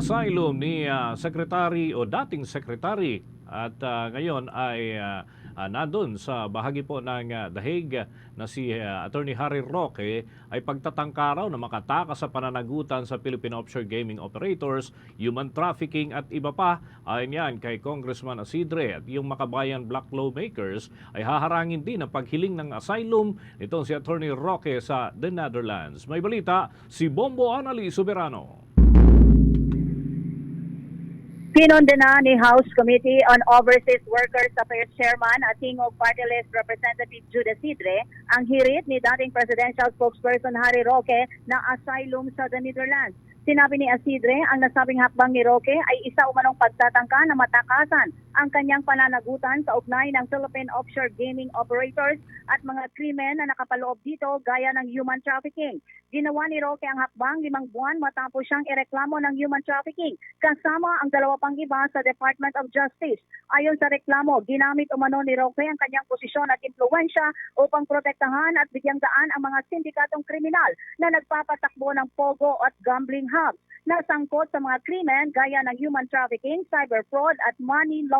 asylum ni ah, Secretary o dating Secretary at ah, ngayon ay uh, nandun sa bahagi po ng The Hague na si ah, Attorney Harry Roque ay pagtatangka raw na makatakas sa pananagutan sa Philippine Offshore Gaming Operators, human trafficking at iba pa. Ayon yan kay Congressman Asidre at yung makabayan black lawmakers ay haharangin din ang paghiling ng asylum nitong si Attorney Roque sa The Netherlands. May balita si Bombo Anali Soberano. Pinonde na ni House Committee on Overseas Workers Affairs Chairman at Tingog Party List Representative Judah Sidre ang hirit ni dating presidential spokesperson Harry Roque na asylum sa the Netherlands. Sinabi ni Asidre ang nasabing hakbang ni Roque ay isa umanong pagtatangka na matakasan ang kanyang pananagutan sa ugnay ng Philippine Offshore Gaming Operators at mga krimen na nakapaloob dito gaya ng human trafficking. Ginawa ni Roque ang hakbang limang buwan matapos siyang ireklamo ng human trafficking kasama ang dalawa pang iba sa Department of Justice. Ayon sa reklamo, ginamit umano ni Roque ang kanyang posisyon at impluensya upang protektahan at bigyang daan ang mga sindikatong kriminal na nagpapatakbo ng pogo at gambling hubs na sangkot sa mga krimen gaya ng human trafficking, cyber fraud at money laundering.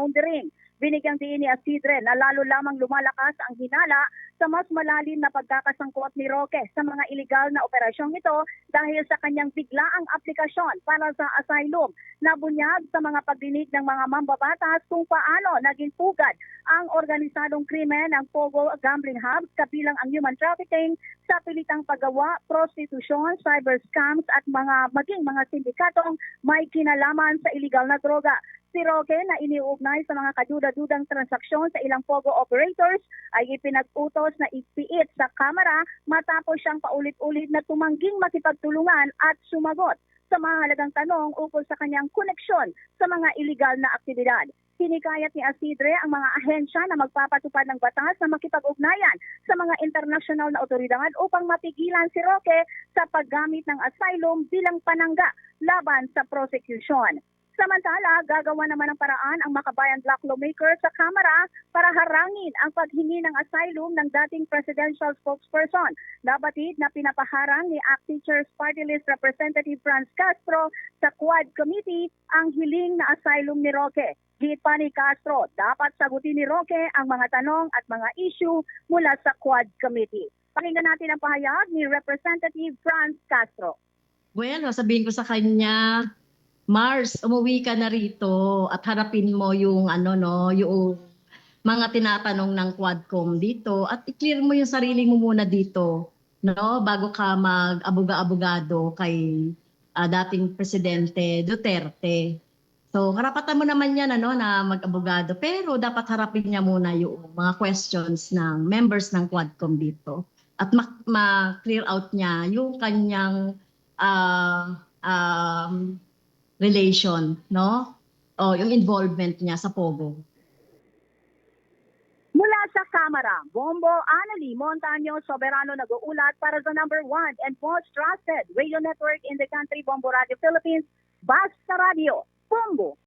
Binigyang diin ni Asidre na lalo lamang lumalakas ang hinala sa mas malalim na pagkakasangkot ni Roque sa mga iligal na operasyong ito dahil sa kanyang biglaang aplikasyon para sa asylum na bunyag sa mga pagdinig ng mga mambabatas kung paano naging pugad ang organisadong krimen ng Pogo Gambling Hubs kabilang ang human trafficking sa pilitang paggawa, prostitusyon, cyber scams at mga maging mga sindikatong may kinalaman sa iligal na droga. Si Roque na iniugnay sa mga kaduda-dudang transaksyon sa ilang Pogo operators ay ipinag-utos na ipiit sa kamera matapos siyang paulit-ulit na tumangging makipagtulungan at sumagot sa mga halagang tanong ukol sa kanyang koneksyon sa mga iligal na aktibidad. Hinikayat ni Asidre ang mga ahensya na magpapatupad ng batas na makipag-ugnayan sa mga internasyonal na otoridad upang mapigilan si Roque sa paggamit ng asylum bilang panangga laban sa prosecution. Samantala, gagawa naman ng paraan ang makabayan black lawmaker sa Kamara para harangin ang paghingi ng asylum ng dating presidential spokesperson. Nabatid na pinapaharang ni ACT Teachers Party List Representative Franz Castro sa Quad Committee ang hiling na asylum ni Roque. Git pa ni Castro, dapat sagutin ni Roque ang mga tanong at mga issue mula sa Quad Committee. Pakinggan natin ang pahayag ni Representative Franz Castro. Well, sabihin ko sa kanya, Mars, umuwi ka na rito at harapin mo yung ano no, yung mga tinatanong ng Quadcom dito at i-clear mo yung sarili mo muna dito, no, bago ka mag-abuga-abogado kay ah, dating presidente Duterte. So, karapatan mo naman yan ano, na mag-abogado, pero dapat harapin niya muna yung mga questions ng members ng Quadcom dito at ma- ma-clear out niya yung kanyang ah, um, relation, no? O yung involvement niya sa Pogo. Mula sa Kamara, Bombo Anali Montaño Soberano nag-uulat para sa number one and most trusted radio network in the country, Bombo Radio Philippines, Basta Radio, Bombo